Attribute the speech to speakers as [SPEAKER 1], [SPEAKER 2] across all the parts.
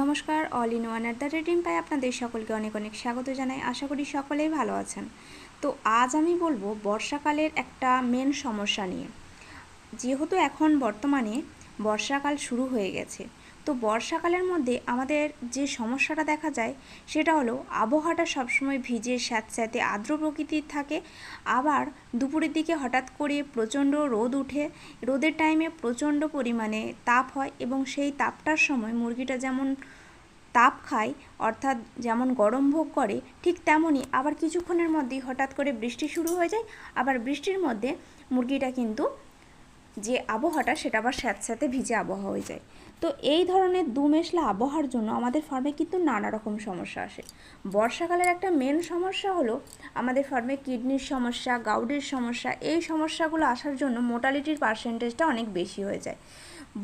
[SPEAKER 1] নমস্কার all in one at the reading pie আপনাদের সকলকে অনেক অনেক স্বাগত জানাই। আশা করি সকলেই ভালো আছেন। তো আজ আমি বলব বর্ষাকালের একটা মেন সমস্যা নিয়ে। যেহেতু এখন বর্তমানে বর্ষাকাল শুরু হয়ে গেছে তো বর্ষাকালের মধ্যে আমাদের যে সমস্যাটা দেখা যায়, সেটা হলো আবহাওয়াটা সবসময় ভিজে, স্যাঁতস্যাঁতে আর্দ্র প্রকৃতির থাকে। আবার দুপুরের দিকে হঠাৎ করে প্রচণ্ড রোদ উঠে, রোদের টাইমে প্রচণ্ড পরিমাণে তাপ হয় এবং সেই তাপটার সময় মুরগিটা যেমন তাপ খায়, অর্থাৎ যেমন গরম ভোগ করে, ঠিক তেমনই আবার কিছুক্ষণের মধ্যেই হঠাৎ করে বৃষ্টি শুরু হয়ে যায়। আবার বৃষ্টির মধ্যে মুরগিটা কিন্তু যে আবহাওয়াটা সেটা আবার স্যাঁতস্যাঁতে ভিজে আবহাওয়া হয়ে যায়। তো এই ধরনের দু মেশলা আবহাওয়ার জন্য আমাদের ফার্মে কিন্তু নানা রকম সমস্যা আসে। বর্ষাকালের একটা মেন সমস্যা হলো আমাদের ফার্মে কিডনির সমস্যা, গাউডের সমস্যা, এই সমস্যাগুলো আসার জন্য মোটালিটির পার্সেন্টেজটা অনেক বেশি হয়ে যায়।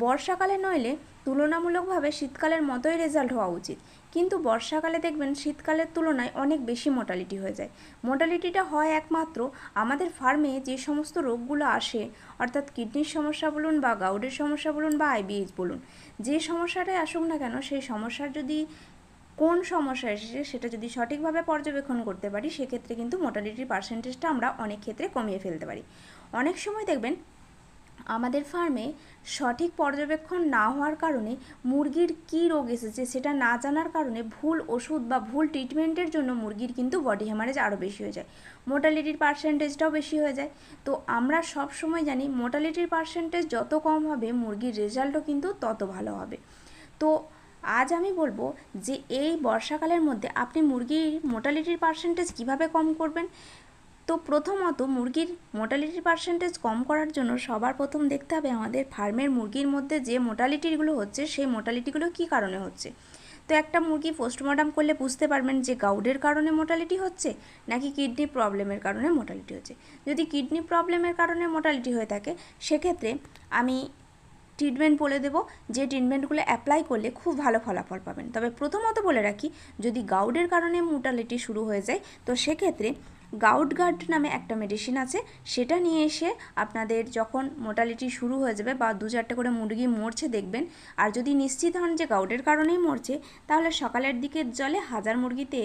[SPEAKER 1] বর্ষাকালে নইলে তুলনামূলকভাবে শীতকালের মতোই রেজাল্ট হওয়া উচিত। কিন্তু বর্ষাকালে দেখবেন শীতকালের তুলনায় অনেক বেশি মোটালিটি হয়ে যায়। মোটালিটিটা হয় একমাত্র আমাদের ফার্মে যে সমস্ত রোগগুলো আসে, অর্থাৎ কিডনির সমস্যা বলুন বা গাউডের সমস্যা বলুন বা আইবিএইচ বলুন, যে সমস্যাটাই আসুক না কেন, সেই সমস্যার যদি কোন সমস্যা এসেছে সেটা যদি সঠিকভাবে পর্যবেক্ষণ করতে পারি, সেক্ষেত্রে কিন্তু মোটালিটির পার্সেন্টেজটা আমরা অনেক ক্ষেত্রে কমিয়ে ফেলতে পারি। অনেক সময় দেখবেন আমাদের ফার্মে সঠিক পর্যবেক্ষণ না হওয়ার কারণে মুরগির কী রোগ এসেছে সেটা না জানার কারণে ভুল ওষুধ বা ভুল ট্রিটমেন্টের জন্য মুরগির কিন্তু বডি হ্যামারেজ আরও বেশি হয়ে যায়। মোটালিটির পার্সেন্টেজটাও বেশি হয়ে যায়। তো আমরা সব সময় জানি মোটালিটির পার্সেন্টেজ যত কম হবে, মুরগির রেজাল্টও কিন্তু তত ভালো হবে। তো আজ আমি বলব যে এই বর্ষাকালের মধ্যে আপনি মুরগির মোটালিটির পার্সেন্টেজ কীভাবে কম করবেন? তো প্রথমত মুরগির মোটালিটি পার্সেন্টেজ কম করার জন্য সবার প্রথম দেখতে হবে আমাদের ফার্মের মুরগির মধ্যে যে মোটালিটিগুলো হচ্ছে, সেই মোটালিটিগুলো কী কারণে হচ্ছে? তো একটা মুরগি পোস্টমর্টম করলে বুঝতে পারবেন যে গাউডের কারণে মোটালিটি হচ্ছে, নাকি কিডনি প্রবলেমের কারণে মোটালিটি হচ্ছে। যদি কিডনি প্রবলেমের কারণে মোটালিটি হয়ে থাকে, সেক্ষেত্রে আমি ট্রিটমেন্ট বলে দেবো, যে ট্রিটমেন্টগুলো অ্যাপ্লাই করলে খুব ভালো ফলাফল পাবেন। তবে প্রথমত বলে রাখি, যদি গাউডের কারণে মোটালিটি শুরু হয়ে যায়, তো সেক্ষেত্রে গাউড গার্ড নামে একটা মেডিসিন আছে, সেটা নিয়ে এসে আপনাদের যখন মোটালিটি শুরু হয়ে যাবে বা দু চারটে করে মুরগি মরছে দেখবেন, আর যদি নিশ্চিত হন যে গাউটের কারণেই মরছে, তাহলে সকালের দিকের জলে হাজার মুরগিতে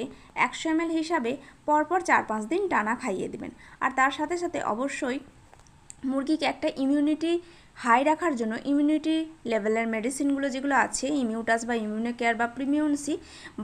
[SPEAKER 1] একশো এম হিসাবে পরপর চার পাঁচ দিন টানা খাইয়ে দেবেন। আর তার সাথে সাথে অবশ্যই মুরগিকে একটা ইমিউনিটি হাই রাখার জন্য ইমিউনিটি লেভেলের মেডিসিনগুলো যেগুলো আছে ইমিউটাস বা ইমিউনোকেয়ার বা প্রিমিউনসি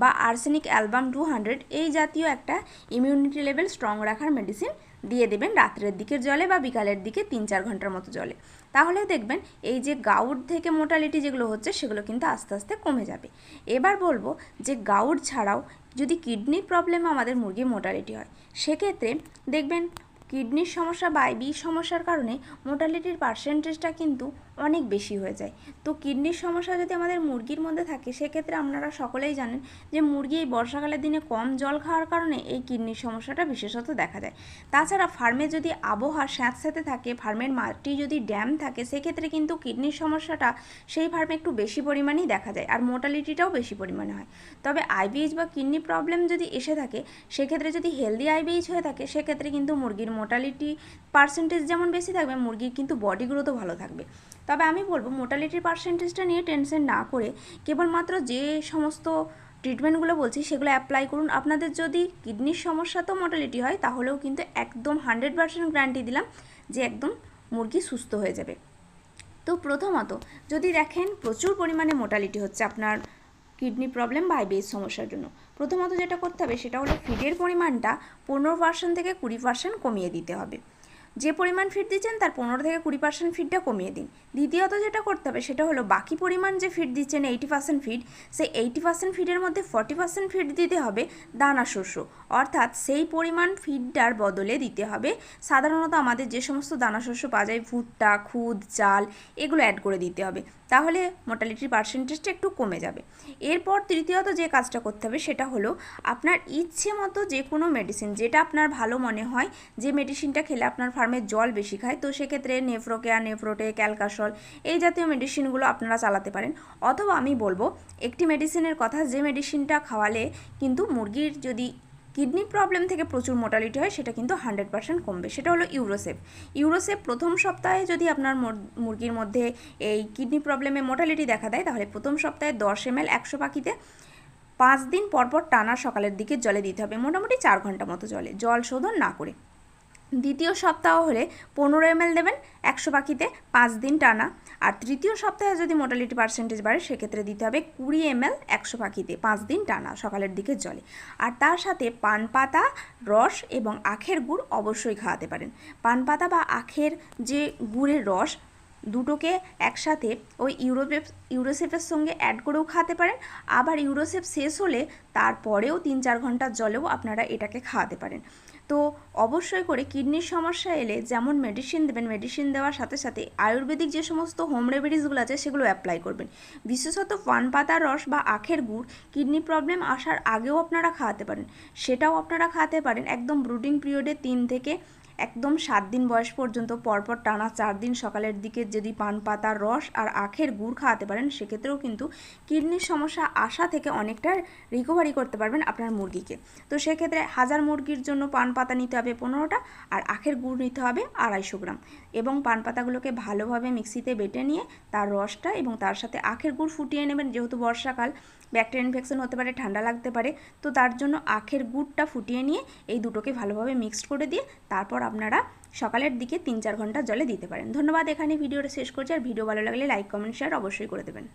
[SPEAKER 1] বা আর্সেনিক অ্যালবাম টু হান্ড্রেড এই জাতীয় একটা ইমিউনিটি লেভেল স্ট্রং রাখার মেডিসিন দিয়ে দেবেন রাত্রের দিকের জলে বা বিকালের দিকে তিন চার ঘণ্টার মতো জলে। তাহলে দেখবেন এই যে গাউড থেকে মোটালিটি যেগুলো হচ্ছে, সেগুলো কিন্তু আস্তে আস্তে কমে যাবে। এবার বলব যে গাউড ছাড়াও যদি কিডনির প্রবলেম আমাদের মুরগির মোটালিটি হয়, সেক্ষেত্রে দেখবেন কিডনির সমস্যা বা আইবি সমস্যার কারণে মোটালিটির পার্সেন্টেজটা কিন্তু অনেক বেশি হয়ে যায়। তো কিডনির সমস্যা যদি আমাদের মুরগির মধ্যে থাকে, সেক্ষেত্রে আপনারা সকলেই জানেন যে মুরগি এই বর্ষাকালের দিনে কম জল খাওয়ার কারণে এই কিডনির সমস্যাটা বিশেষত দেখা যায়। তাছাড়া ফার্মে যদি আবহাওয়া স্যাঁতস্যাঁতে থাকে, ফার্মের মাটি যদি ড্যাম থাকে, সেক্ষেত্রে কিন্তু কিডনির সমস্যাটা সেই ফার্মে একটু বেশি পরিমাণেই দেখা যায় আর মোটালিটিটাও বেশি পরিমাণে হয়। তবে আইবিএইচ বা কিডনি প্রবলেম যদি এসে থাকে, সেক্ষেত্রে যদি হেলদি আইবিএইচ হয়ে থাকে, সেক্ষেত্রে কিন্তু মুরগির মোটালিটি পার্সেন্টেজ যেমন বেশি থাকবে, মুরগির কিন্তু বডি গ্রোথও ভালো থাকবে। তবে আমি বলব মোটালিটির পার্সেন্টেজটা নিয়ে টেনশন না করে কেবলমাত্র যে সমস্ত ট্রিটমেন্টগুলো বলছি, সেগুলো অ্যাপ্লাই করুন। আপনাদের যদি কিডনির সমস্যা তো মোটালিটি হয়, তাহলেও কিন্তু একদম হান্ড্রেড পার্সেন্ট গ্যারান্টি দিলাম যে একদম মুরগি সুস্থ হয়ে যাবে। তো প্রথমত, যদি দেখেন প্রচুর পরিমাণে মোটালিটি হচ্ছে আপনার কিডনি প্রবলেম বা আইবিএস সমস্যার জন্য। প্রথমত যেটা করতে হবে, সেটা হলো ফিডের পরিমাণটা পনেরো পার্সেন্ট থেকে কুড়ি পার্সেন্ট কমিয়ে দিতে হবে। যে পরিমাণ ফিড দিচ্ছেন, তার পনেরো থেকে কুড়ি পার্সেন্ট ফিডটা কমিয়ে দিন। দ্বিতীয়ত যেটা করতে হবে, সেটা হলো বাকি পরিমাণ যে ফিড দিচ্ছেন এইটি পার্সেন্ট ফিড সেই এইটি পার্সেন্ট ফিডের মধ্যে ফর্টি পার্সেন্ট ফিড দিতে হবে দানা শস্য। অর্থাৎ সেই পরিমাণ ফিডটার বদলে দিতে হবে। সাধারণত আমাদের যে সমস্ত দানা শস্য পাওয়া যায়, ভুট্টা, খুদ, চাল, এগুলো অ্যাড করে দিতে হবে। তাহলে মোটালিটির পার্সেন্টেজটা একটু কমে যাবে। এরপর তৃতীয়ত যে কাজটা করতে হবে সেটা হলো আপনার ইচ্ছে মতো যে কোনো মেডিসিন যেটা আপনার ভালো মনে হয়, যে মেডিসিনটা খেলে আপনার ফার্মে জল বেশি খায়, তো সেক্ষেত্রে নেফ্রোকেয়া নেফ্রোটে ক্যালকাসল এই জাতীয় মেডিসিনগুলো আপনারা চালাতে পারেন। অথবা আমি বলব, একটি মেডিসিনের কথা, যে মেডিসিনটা খাওয়ালে কিন্তু মুরগির যদি কিডনি প্রবলেম থেকে প্রচুর মোটালিটি হয়, সেটা কিন্তু হান্ড্রেড পার্সেন্ট কমবে। সেটা হলো ইউরোসেপ ইউরোসেপ প্রথম সপ্তাহে যদি আপনার মুর- মুরগির মধ্যে এই কিডনি প্রবলেমে মোটালিটি দেখা দেয়, তাহলে প্রথম সপ্তাহে দশ এম এল একশো পাখিতে পাঁচ দিন পরপর টানা সকালের দিকে জলে দিতে হবে, মোটামুটি চার ঘণ্টা মতো জলে। জল শোধন না করে। দ্বিতীয় সপ্তাহ হলে পনেরো এম দেবেন, একশো পাখিতে পাঁচ দিন টানা। আর তৃতীয় সপ্তাহে যদি মোটালিটি পার্সেন্টেজ বাড়ে, সেক্ষেত্রে দিতে হবে কুড়ি এম এল একশো পাখিতে পাঁচ দিন টানা সকালের দিকে জলে। আর তার সাথে পান পাতা রস এবং আখের গুড় অবশ্যই খাওয়াতে পারেন। পান পাতা বা আখের যে গুড়ের রস, দুটোকে একসাথে ওই ইউরোপেপ ইউরোসেপের সঙ্গে অ্যাড করেও খাওয়াতে পারেন। আবার ইউরোসেপ শেষ হলে তারপরেও তিন চার ঘণ্টার জলেও আপনারা এটাকে খাওয়াতে পারেন। তো অবশ্যই করে কিডনির সমস্যা এলে যেমন মেডিসিন দেবেন মেডিসিন দেওয়ার সাথে সাথে আয়ুর্বেদিক যে সমস্ত হোম রেমেডিসগুলো আছে সেগুলো অ্যাপ্লাই করবেন। বিশেষত পান পাতার রস বা আখের গুড় কিডনি প্রবলেম আসার আগেও আপনারা খাওয়াতে পারেন। সেটাও আপনারা খাওয়াতে পারেন একদম ব্রুডিং পিরিয়ডে তিন থেকে একদম সাত দিন বয়স পর্যন্ত পরপর টানা চার দিন সকালের দিকে যদি পান পাতার রস আর আখের গুড় খাওয়াতে পারেন, সেক্ষেত্রেও কিন্তু কিডনির সমস্যা আসা থেকে অনেকটা রিকভারি করতে পারবেন আপনার মুরগিকে। তো সেক্ষেত্রে হাজার মুরগির জন্য পান পাতা নিতে হবে পনেরোটা আর আখের গুড় নিতে হবে আড়াইশো গ্রাম এবং পান পাতাগুলোকে ভালোভাবে মিক্সিতে বেটে নিয়ে তার রসটা এবং তার সাথে আখের গুড় ফুটিয়ে নেবেন। যেহেতু বর্ষাকাল, ব্যাকটেরিয়া ইনফেকশন হতে পারে, ঠান্ডা লাগতে পারে, তো তার জন্য আখের গুড়টা ফুটিয়ে নিয়ে এই দুটোকে ভালোভাবে মিক্সড করে দিয়ে তারপর আপনারা সকালের দিকে তিন চার ঘণ্টা জলে দিতে পারেন। ধন্যবাদ এখানে ভিডিওটা শেষ করছি। আর ভিডিও ভালো লাগলে লাইক, কমেন্ট শেয়ার অবশ্যই করে দেবেন।